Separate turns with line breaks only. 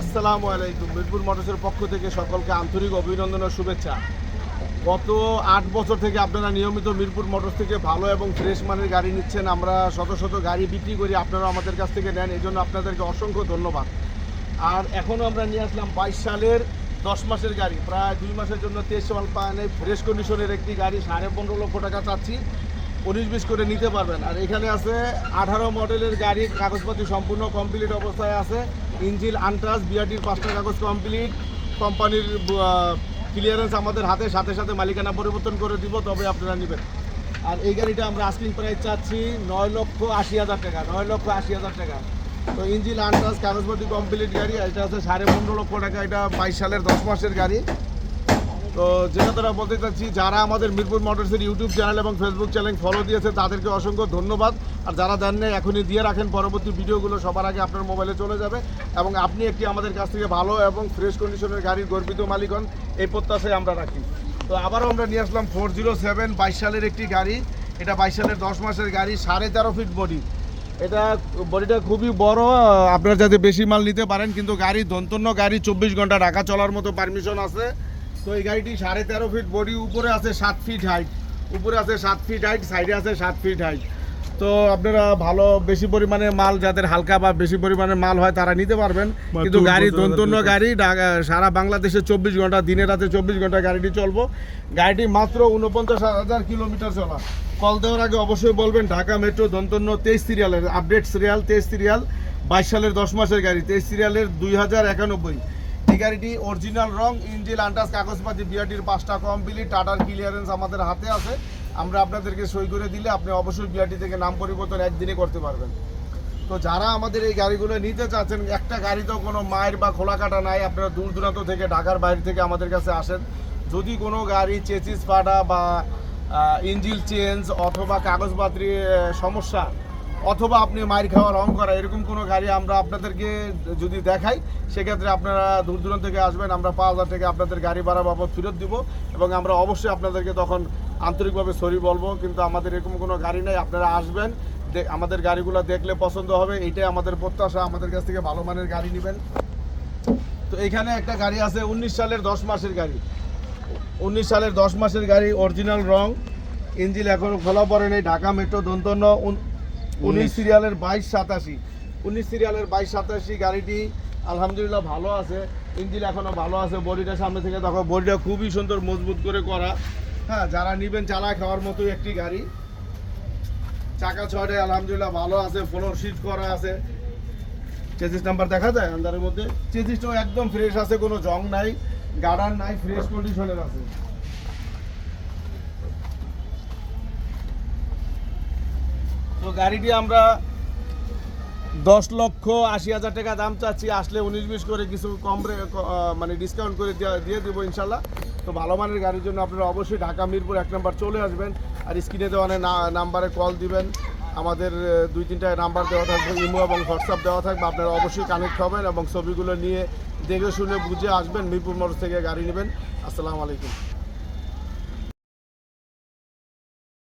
আসসালামু আলাইকুম। মিরপুর মোটরসের পক্ষ থেকে সকলকে আন্তরিক অভিনন্দন ও শুভেচ্ছা। গত আট বছর থেকে আপনারা নিয়মিত মিরপুর মোটরস থেকে ভালো এবং ফ্রেশ মানের গাড়ি নিচ্ছেন। আমরা শত শত গাড়ি বিক্রি করি আপনারা আমাদের কাছ থেকে নেন। এই জন্য আপনাদেরকে অসংখ্য ধন্যবাদ। আর এখনও আমরা নিয়ে আসলাম বাইশ সালের দশ মাসের গাড়ি। প্রায় দুই মাসের জন্য তেইশ মাল পানে। ফ্রেশ কন্ডিশনের একটি গাড়ি সাড়ে পনেরো লক্ষ টাকা চাচ্ছি। উনিশ বিশ করে নিতে পারবেন। আর এখানে আছে আঠারো মডেলের গাড়ি, কাগজপাতি সম্পূর্ণ কমপ্লিট অবস্থায় আছে। ইঞ্জিল আনট্রাস বিআরটির পাঁচটা কাগজ কমপ্লিট। কোম্পানির ক্লিয়ারেন্স আমাদের হাতে, সাথে সাথে মালিকানা পরিবর্তন করে দিব, তবে আপনারা নেবেন। আর এই গাড়িটা আমরা আস্কিং প্রাইস চাচ্ছি নয় লক্ষ আশি হাজার টাকা, নয় লক্ষ আশি হাজার টাকা। তো ইঞ্জিল আন্ট্রাস কাগজপত্র কমপ্লিট গাড়ি এটা হচ্ছে সাড়ে পনেরো লক্ষ টাকা, এটা বাইশ সালের দশ মাসের গাড়ি। তো যেটা তারা বলতে চাচ্ছি, যারা আমাদের মিরপুর মোটরসের ইউটিউব চ্যানেল এবং ফেসবুক চ্যানেল ফলো দিয়েছে, তাদেরকে অসংখ্য ধন্যবাদ। আর যারা দেন নাই, এখনই দিয়ে রাখেন। পরবর্তী ভিডিওগুলো সবার আগে আপনার মোবাইলে চলে যাবে। এবং আপনি একটি আমাদের কাছ থেকে ভালো এবং ফ্রেশ কন্ডিশনের গাড়ির গর্বিত মালিক হন এই প্রত্যাশায় আমরা রাখি। তো আবারও আমরা নিয়ে আসলাম ফোর জিরো সেভেন বাইশ সালের একটি গাড়ি। এটা বাইশ সালের দশ মাসের গাড়ি, সাড়ে তেরো ফিট বডি এটা বডিটা খুবই বড়। আপনারা যাতে বেশি মাল নিতে পারেন, কিন্তু গাড়ি দন্তন্য গাড়ি, চব্বিশ ঘণ্টা ঢাকা চলার মতো পারমিশন আছে। তো এই গাড়িটি সাড়ে তেরো ফিট বডি উপরে আছে সাত ফিট হাইট উপরে আছে সাত ফিট হাইট সাইডে আছে সাত ফিট হাইট তো আপনারা ভালো বেশি পরিমাণে মাল যাদের হালকা বা বেশি পরিমাণে মাল হয় তারা নিতে পারবেন। কিন্তু গাড়ি দন্তন্য গাড়ি সারা বাংলাদেশে চব্বিশ ঘণ্টা দিনে রাতে চব্বিশ ঘণ্টা গাড়িটি চলবো। গাড়িটি মাত্র উনপঞ্চাশ হাজার কিলোমিটার চলা। কল দেওয়ার আগে অবশ্যই বলবেন ঢাকা মেট্রো দন্তন্য তেইশ সিরিয়ালের আপডেট সিরিয়াল তেইশ সিরিয়াল বাইশ সালের দশ মাসের গাড়ি তেইশ সিরিয়ালের দুই হাজার একানব্বই। এই গাড়িটি অরিজিনাল রং ইঞ্জিল আন্টাস কাগজপাতি, বিআরটির পাঁচটা কমপ্লিট, টাটার ক্লিয়ারেন্স আমাদের হাতে আছে। আমরা আপনাদেরকে সই করে দিলে আপনি অবশ্যই বিআরটি থেকে নাম পরিবর্তন একদিনে করতে পারবেন। তো যারা আমাদের এই গাড়িগুলো নিতে চাচ্ছেন, একটা গাড়ি তো কোনো মায়ের বা খোলা কাটা নাই, আপনারা দূর দূরান্ত থেকে, ঢাকার বাইরে থেকে আমাদের কাছে আসেন। যদি কোনো গাড়ি চেচিস ফাটা বা ইঞ্জিল চেঞ্জ অথবা কাগজপাত্রী সমস্যা অথবা আপনি মায়ের খাওয়া রং করা, এরকম কোনো গাড়ি আমরা আপনাদেরকে যদি দেখাই, সেক্ষেত্রে আপনারা দূর দূরান্ত থেকে আসবেন, আমরা পাঁচ হাজার টাকা আপনাদের গাড়ি ভাড়া বাবদ ফেরত দিব এবং আমরা অবশ্যই আপনাদেরকে তখন আন্তরিকভাবে সরি বলব, কিন্তু আমাদের এরকম কোনো গাড়ি নেই, আপনারা আসবেন আমাদের গাড়িগুলো দেখলে পছন্দ হবে, এটাই আমাদের প্রত্যাশা, আমাদের কাছ থেকে ভালো মানের গাড়ি নেবেন। তো এখানে একটা গাড়ি আছে, উনিশ সালের দশ মাসের গাড়ি। উনিশ সালের দশ মাসের গাড়ি, অরিজিনাল রং ইঞ্জিল এখনও খোলা পড়ে নেই, ঢাকা মেট্রো দন্তন্য উনিশ সিরিয়ালের বাইশ সাতাশি। উনিশ সিরিয়ালের বাইশ সাতাশি গাড়িটি আলহামদুলিল্লাহ ভালো আছে। ইঞ্জিন এখনও ভালো আছে বডিটা সামনে থেকে দেখো বডিটা খুবই সুন্দর মজবুত করে করা। হ্যাঁ যারা নিবেন চালা খাওয়ার মতোই একটি গাড়ি। চাকা ছড়ে আলহামদুলিল্লাহ ভালো আছে ফ্লোর সিট করা আছে। চেজিস নাম্বার দেখা যায় আন্দারের মধ্যে? চেজিসটাও একদম ফ্রেশ আছে কোনো জং নাই গার্ডার নাই ফ্রেশ কন্ডিশনের আছে। তো গাড়িটি আমরা দশ লক্ষ আশি হাজার টাকা দাম চাচ্ছি। আসলে উনিশ বিশ করে কিছু কম মানে ডিসকাউন্ট করে দেয়া- দিয়ে দেবো ইনশাল্লাহ। তো ভালো মানের গাড়ির জন্য আপনারা অবশ্যই ঢাকা মিরপুর এক নাম্বার চলে আসবেন আর স্ক্রিনে দেওয়া নাম্বারে কল দিবেন। আমাদের দুই তিনটা নাম্বার দেওয়া থাকবে, ইমো এবং হোয়াটসঅ্যাপ দেওয়া থাকবে। আপনারা অবশ্যই কানেক্ট হবেন এবং ছবিগুলো নিয়ে দেখে শুনে বুঝে আসবেন মিরপুর মোটর থেকে গাড়ি নেবেন। আসসালামু আলাইকুম।